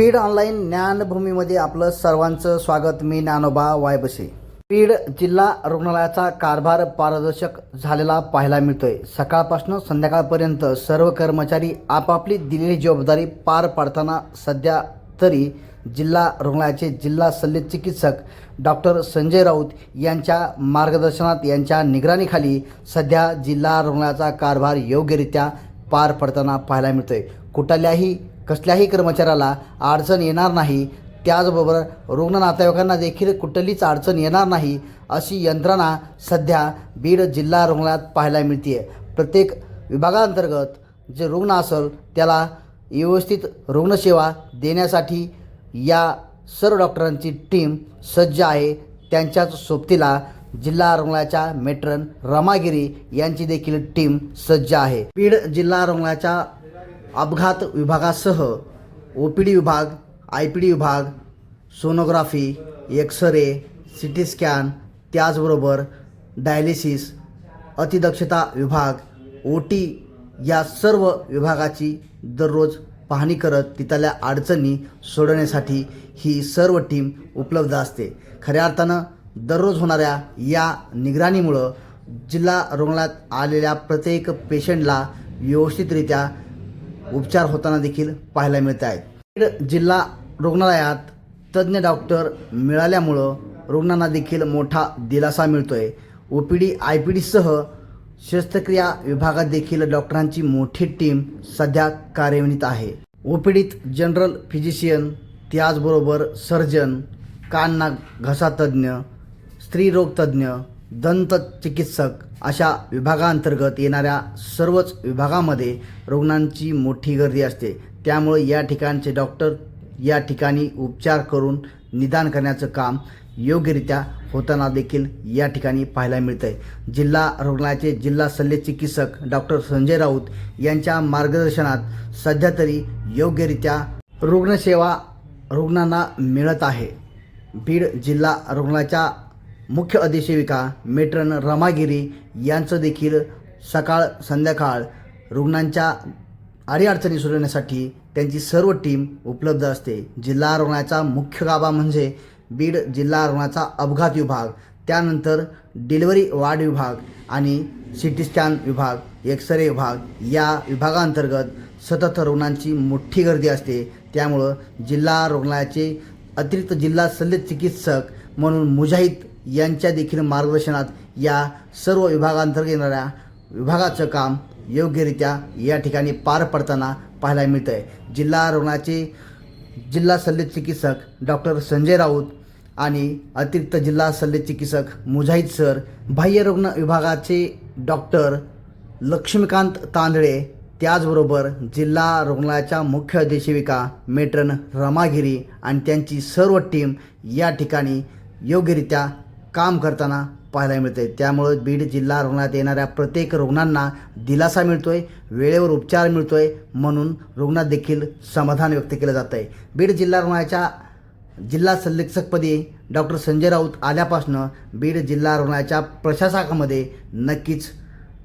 Beed online ज्ञानभूमीमध्ये आपलं सर्वांचं स्वागत. मी ज्ञानोबा वायबसे. बीड जिल्हा रुग्णालयाचा कारभार पारदर्शक झालेला पाहायला मिळतोय. सकाळपासून संध्याकाळपर्यंत सर्व कर्मचारी आपापली दिलेली जबाबदारी पार पाडताना सध्या तरी जिल्हा रुग्णालयाचे जिल्हा शल्य चिकित्सक डॉक्टर संजय राऊत यांच्या मार्गदर्शनात यांच्या निगराणीखाली सध्या जिल्हा रुग्णालयाचा कारभार योग्यरित्या पार पडताना पाहायला मिळतोय. कुठल्याही कसल्याही कर्मचाऱ्याला अडचण येणार नाही. त्याचबरोबर रुग्ण नातेवाईकांना देखील कुठलीच अडचण येणार नाही अशी यंत्रणा सध्या बीड जिल्हा रुग्णालयात पाहायला मिळते प्रत्येक विभागांतर्गत जे रुग्ण असेल त्याला व्यवस्थित रुग्णसेवा देण्यासाठी या सर्व डॉक्टरांची टीम सज्ज आहे. त्यांच्याच सोबतीला जिल्हा रुग्णालयाच्या मेट्रन रमागिरी यांची देखील टीम सज्ज आहे. बीड जिल्हा रुग्णालयाच्या अपघात विभागासह ओ पी डी विभाग आय पी डी विभाग sonography X ray C T scan त्याचबरोबर डायलिसिस अतिदक्षता विभाग ओ टी या सर्व विभागाची दररोज पाहणी करत तिथल्या अडचणी सोडवण्यासाठी ही सर्व टीम उपलब्ध असते. खऱ्या अर्थानं दररोज होणाऱ्या या निगराणीमुळं जिल्हा रुग्णालयात आलेल्या प्रत्येक पेशंटला व्यवस्थितरित्या उपचार होताना देखील पाहायला मिळत आहेत. जिल्हा रुग्णालयात तज्ज्ञ डॉक्टर मिळाल्यामुळं रुग्णांना देखील मोठा दिलासा मिळतोय. O P D I P डीसह शस्त्रक्रिया विभागात देखील डॉक्टरांची मोठी टीम सध्या कार्यान्वित आहे. ओ पी डीत जनरल फिजिशियन त्याचबरोबर सर्जन कान नाक घसा तज्ज्ञ स्त्रीरोग तज्ज्ञ दंत चिकित्सक अशा विभागांतर्गत येणाऱ्या सर्वच विभागामध्ये रुग्णांची मोठी गर्दी असते. त्यामुळे या ठिकाणचे डॉक्टर या ठिकाणी उपचार करून निदान करण्याचं काम योग्यरित्या होताना देखील या ठिकाणी पाहायला मिळतं आहे जिल्हा रुग्णालयाचे जिल्हा शल्यचिकित्सक डॉक्टर संजय राऊत यांच्या मार्गदर्शनात सध्या तरी योग्यरित्या रुग्णसेवा रुग्णांना मिळत आहे. बीड जिल्हा रुग्णालयाच्या मुख्य अधिसेविका मेट्रन रमागिरी यांचं देखील सकाळ संध्याकाळ रुग्णांच्या अडीअडचणी सोडवण्यासाठी त्यांची सर्व टीम उपलब्ध असते. जिल्हा रुग्णालयाचा मुख्य गाभा म्हणजे बीड जिल्हा रुग्णाचा अपघात विभाग त्यानंतर डिलिव्हरी वार्ड विभाग आणि सी टी स्कॅन विभाग एक्सरे विभाग. या विभागांतर्गत सतत रुग्णांची मोठी गर्दी असते. त्यामुळं जिल्हा रुग्णालयाचे अतिरिक्त जिल्हा शल्य चिकित्सक म्हणून मुजाहिद यांच्या देखील मार्गदर्शनात या सर्व विभागांतर्गत येणाऱ्या विभागाचं काम योग्यरित्या या ठिकाणी पार पडताना पाहायला मिळतं आहे जिल्हा रुग्णाचे जिल्हा शल्य चिकित्सक डॉक्टर संजय राऊत आणि अतिरिक्त जिल्हा शल्य चिकित्सक मुजाहिद सर बाह्यरुग्ण विभागाचे डॉक्टर लक्ष्मीकांत तांदळे त्याचबरोबर जिल्हा रुग्णालयाच्या मुख्य अधिशेविका मेट्रन रमागिरी आणि त्यांची सर्व टीम या ठिकाणी योग्यरित्या काम करताना पाहायला मिळते त्यामुळं बीड जिल्हा रुग्णालयात येणाऱ्या प्रत्येक रुग्णांना दिलासा मिळतोय वेळेवर उपचार मिळतोय म्हणून रुग्णात देखील समाधान व्यक्त केलं जात आहे बीड जिल्हा रुग्णालयाच्या जिल्हा संरक्षकपदी डॉक्टर संजय राऊत आल्यापासनं बीड जिल्हा रुग्णालयाच्या प्रशासकामध्ये नक्कीच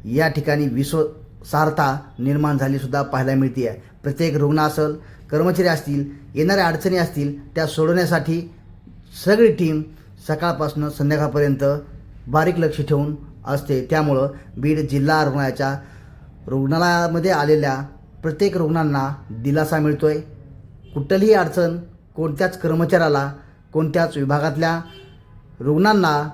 या ठिकाणी विश्वसार्हता निर्माण झालीसुद्धा पाहायला मिळते आहे प्रत्येक रुग्ण असेल कर्मचारी असतील येणाऱ्या अडचणी असतील त्या सोडवण्यासाठी सगळी टीम सकाळपासून संध्याकाळपर्यंत बारीक लक्ष ठेवून असते. त्यामुळं बीड जिल्हा रुग्णालयाच्या रुग्णालयामध्ये आलेल्या प्रत्येक रुग्णांना दिलासा मिळतो आहे कुठलीही अडचण कोणत्याच कर्मचाऱ्याला कोणत्याच विभागातल्या रुग्णांना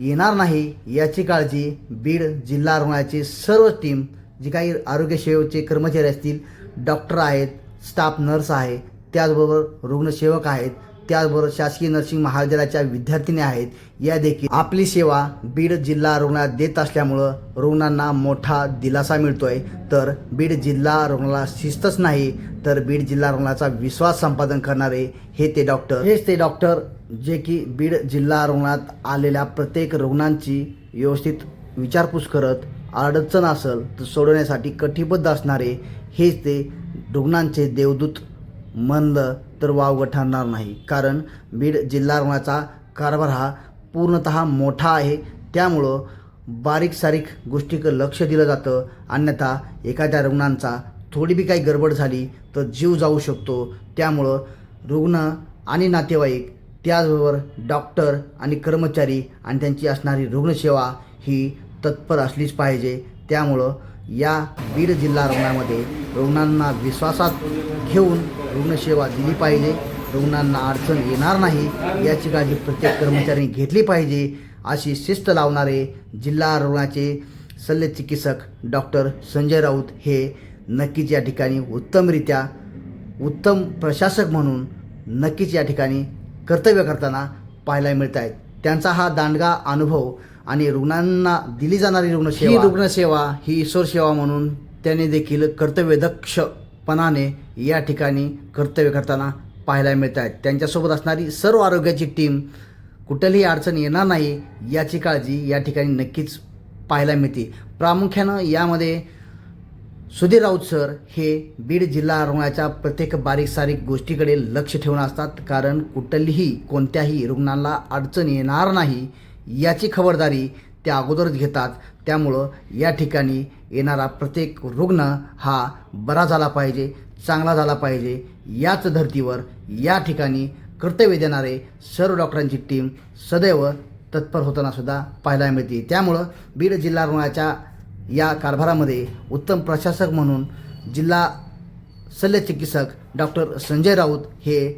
येणार नाही याची काळजी बीड जिल्हा रुग्णालयाची सर्व टीम जी काही आरोग्य सेवेचे कर्मचारी असतील डॉक्टर आहेत स्टाफ नर्स आहे त्याचबरोबर रुग्णसेवक आहेत त्याचबरोबर शासकीय नर्सिंग महाविद्यालयाच्या विद्यार्थिनी आहेत. या देखील आपली सेवा बीड जिल्हा रुग्णालयात देत असल्यामुळं रुग्णांना मोठा दिलासा मिळतोय. तर बीड जिल्हा रुग्णालय शिस्तच नाही तर बीड जिल्हा रुग्णालयाचा विश्वास संपादन करणारे हे ते डॉक्टर. हेच ते डॉक्टर जे की बीड जिल्हा रुग्णालयात आलेल्या प्रत्येक रुग्णांची व्यवस्थित विचारपूस करत अडचण असेल तर सोडवण्यासाठी कटिबद्ध असणारे हेच ते रुग्णांचे देवदूत म्हणलं तर वावगं ठरणार नाही. कारण बीड जिल्हा रुग्णाचा कारभार हा पूर्णत मोठा आहे. त्यामुळं बारीक सारीक गोष्टीकडे लक्ष दिलं जातं. अन्यथा एखाद्या रुग्णांचा थोडी बी काही गडबड झाली तर जीव जाऊ शकतो. त्यामुळं रुग्ण आणि नातेवाईक त्याचबरोबर डॉक्टर आणि कर्मचारी आणि त्यांची असणारी रुग्णसेवा ही तत्पर असलीच पाहिजे. त्यामुळं या बीड जिल्हा रुग्णामध्ये रुग्णांना विश्वासात घेऊन रुग्णसेवा दिली पाहिजे. रुग्णांना अडचण येणार नाही. याची काळजी प्रत्येक कर्मचाऱ्यांनी घेतली पाहिजे अशी शिस्त लावणारे जिल्हा रुग्णाचे शल्यचिकित्सक डॉक्टर संजय राऊत हे नक्कीच या ठिकाणी उत्तमरित्या उत्तम प्रशासक म्हणून नक्कीच या ठिकाणी कर्तव्य करताना पाहायला मिळत आहेत. त्यांचा हा दांडगा अनुभव आणि रुग्णांना दिली जाणारी रुग्णसेवा ही रुग्णसेवा ही ईश्वर सेवा म्हणून त्यांनी देखील कर्तव्यदक्ष पणाने या ठिकाणी कर्तव्य करताना पाहायला मिळत आहेत त्यांच्यासोबत असणारी सर्व आरोग्याची टीम कुठलीही अडचण येणार नाही याची काळजी या ठिकाणी नक्कीच पाहायला मिळते. प्रामुख्यानं यामध्ये सुधीर राऊत सर हे बीड जिल्हा रुग्णाच्या प्रत्येक बारीक सारीक गोष्टीकडे लक्ष ठेवून असतात. कारण कुठलीही कोणत्याही रुग्णाला अडचण येणार नाही याची खबरदारी त्या अगोदरच घेतात. त्यामुळं या ठिकाणी येणारा प्रत्येक रुग्ण हा बरा झाला पाहिजे चांगला झाला पाहिजे. याच धर्तीवर या ठिकाणी कर्तव्य देणारे सर्व डॉक्टरांची टीम सदैव तत्पर होताना सुद्धा पाहायला मिळते. त्यामुळं बीड जिल्हा रुग्णाच्या या कारभारामध्ये उत्तम प्रशासक म्हणून जिल्हा शल्यचिकित्सक डॉक्टर संजय राऊत हे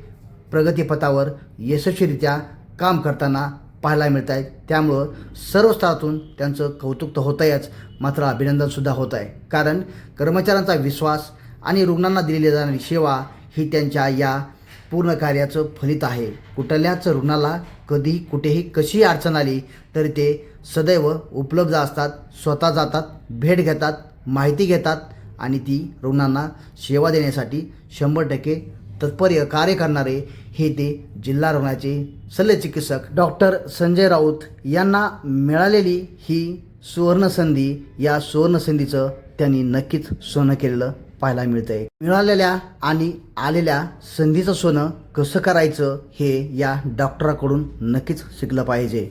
प्रगतीपथावर यशस्वीरित्या काम करताना पाहायला मिळत आहेत त्यामुळं सर्व स्तरातून त्यांचं कौतुक तर होत आहेच मात्र अभिनंदनसुद्धा होत आहे कारण कर्मचाऱ्यांचा विश्वास आणि रुग्णांना दिलेली जाणारी सेवा ही त्यांच्या या पूर्ण कार्याचं फलित आहे. कुठल्याच रुग्णाला कधी कुठेही कशीही अडचण आली तरी ते सदैव उपलब्ध असतात स्वतः जातात भेट घेतात माहिती घेतात आणि ती रुग्णांना सेवा देण्यासाठी शंभर टक्के तत्पर्य कार्य करणारे हे ते जिल्हा रुग्णाचे शल्यचिकित्सक डॉक्टर संजय राऊत यांना मिळालेली ही सुवर्णसंधी या सुवर्णसंधीचं त्यांनी नक्कीच सोनं केलेलं पाहायला मिळतंय. मिळालेल्या आणि आलेल्या संधीचं सोनं कसं करायचं हे या डॉक्टराकडून नक्कीच शिकलं पाहिजे.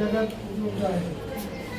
내가 누군가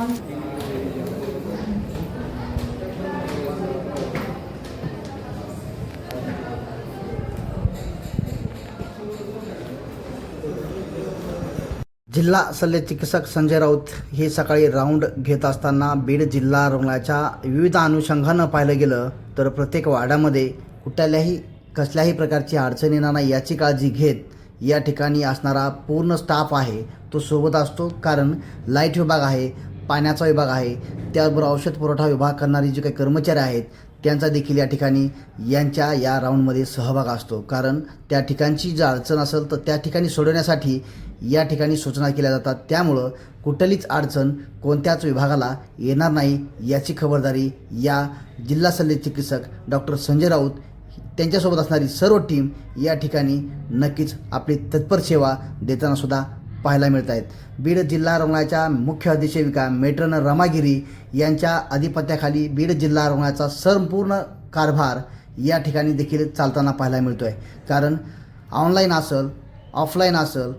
जिल्हा शल्य चिकित्सक संजय राऊत हे सकाळी राऊंड घेत असताना बीड जिल्हा रुग्णाच्या विविध अनुषंगानं पाहिलं गेलं तर प्रत्येक वार्डामध्ये कुठल्याही कसल्याही प्रकारची अडचण येणार नाही याची काळजी घेत या ठिकाणी असणारा पूर्ण स्टाफ आहे तो सोबत असतो. कारण लाइट विभाग आहे पाण्याचा विभाग आहे. त्याचबरोबर औषध पुरवठा विभाग करणारे जे काही कर्मचारी आहेत त्यांचा देखील या ठिकाणी यांच्या या राऊंडमध्ये सहभाग असतो. कारण त्या ठिकाणची जर अडचण असेल तर त्या ठिकाणी सोडवण्यासाठी या ठिकाणी सूचना केल्या जातात. त्यामुळं कुठलीच अडचण कोणत्याच विभागाला येणार नाही याची खबरदारी या जिल्हा शल्य चिकित्सक डॉक्टर संजय राऊत त्यांच्यासोबत असणारी सर्व टीम या ठिकाणी नक्कीच आपली तत्पर सेवा देताना सुद्धा पाहायला मिळत आहेत बीड जिल्हा रुग्णालयाच्या मुख्य अधिसेविका मेट्रन रमागिरी यांच्या अधिपत्याखाली बीड जिल्हा रुग्णालयाचा संपूर्ण कारभार या ठिकाणी देखील चालताना पाहायला मिळतो आहे कारण ऑनलाईन असेल ऑफलाईन असेल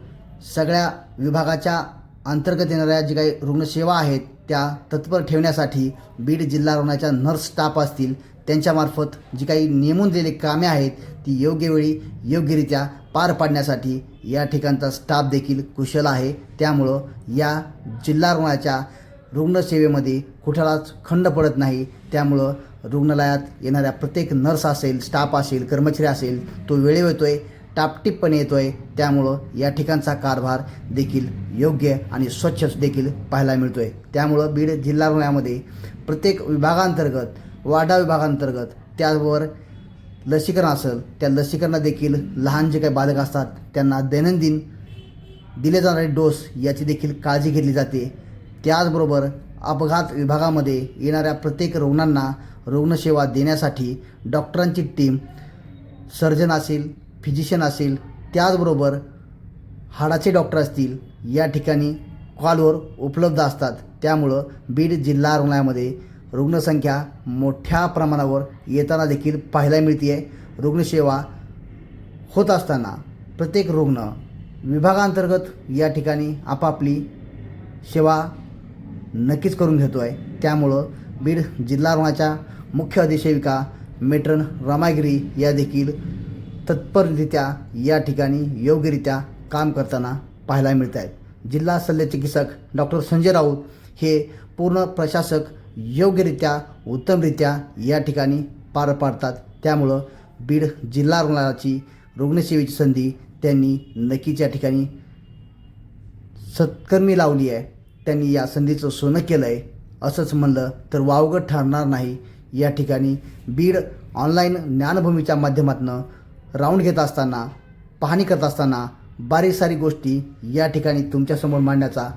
सगळ्या विभागाच्या अंतर्गत येणाऱ्या जी काही रुग्णसेवा आहेत त्या तत्पर ठेवण्यासाठी बीड जिल्हा रुग्णाच्या नर्स स्टाफ असतील त्यांच्यामार्फत जी काही नेमून दिलेली कामे आहेत ती योग्य वेळी योग्यरित्या पार पाडण्यासाठी या ठिकाणचा स्टाफ देखील कुशल आहे. त्यामुळं या जिल्हा रुग्णालयाच्या रुग्णसेवेमध्ये कुठलाच खंड पडत नाही. त्यामुळं रुग्णालयात येणाऱ्या प्रत्येक नर्स असेल स्टाफ असेल कर्मचारी असेल तो वेळेवर आहे टापटीपपणे येतो आहे त्यामुळं या ठिकाणचा कारभार देखील योग्य आणि स्वच्छ देखील पाहायला मिळतो आहे त्यामुळं बीड जिल्हा रुग्णालयामध्ये प्रत्येक विभागांतर्गत वाडा विभागांतर्गत त्यावर लसीकरण असेल त्या लसीकरणात देखील लहान जे काही बालक असतात त्यांना दैनंदिन दिले जाणारे डोस याची देखील काळजी घेतली जाते. त्याचबरोबर अपघात विभागामध्ये येणाऱ्या प्रत्येक रुग्णांना रुग्णसेवा देण्यासाठी डॉक्टरांची टीम सर्जन असेल फिजिशियन असेल त्याचबरोबर हाडाचे डॉक्टर असतील या ठिकाणी कॉलवर उपलब्ध असतात. त्यामुळं बीड जिल्हा रुग्णालयामध्ये रुग्णसंख्या मोठ्या प्रमाणावर येताना देखील पाहायला मिळते आहे रुग्णसेवा होत असताना प्रत्येक रुग्ण विभागांतर्गत या ठिकाणी आपापली सेवा नक्कीच करून घेतो आहे त्यामुळं बीड जिल्हा रुग्णाच्या मुख्य अधिसेविका मेट्रन रमागिरी या देखील तत्पररित्या या ठिकाणी योग्यरित्या काम करताना पाहायला मिळत आहेत जिल्हा शल्य चिकित्सक डॉक्टर संजय राऊत हे पूर्ण प्रशासक योग्यरित्या उत्तमरित्या या ठिकाणी पार पाडतात. त्यामुळं बीड जिल्हा रुग्णालयाची रुग्णसेवेची संधी त्यांनी नक्कीच या ठिकाणी सत्कर्मी लावली आहे. त्यांनी या संधीचं सोनं केलं आहे असंच म्हणलं तर वावगं ठरणार नाही. या ठिकाणी बीड ऑनलाईन ज्ञानभूमीच्या माध्यमातून राऊंड घेत असताना पाहणी करत असताना बारीक सारी गोष्टी या ठिकाणी तुमच्यासमोर मांडण्याचा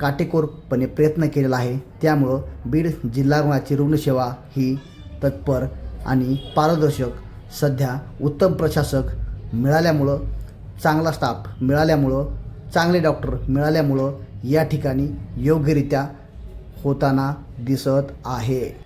काटेकोरपणे प्रयत्न केलेला आहे. त्यामुळं बीड जिल्हा रुग्णाची रुग्णसेवा ही तत्पर आणि पारदर्शक. सध्या उत्तम प्रशासक मिळाल्यामुळं चांगला स्टाफ मिळाल्यामुळं चांगले डॉक्टर मिळाल्यामुळं या ठिकाणी योग्यरित्या होताना दिसत आहे.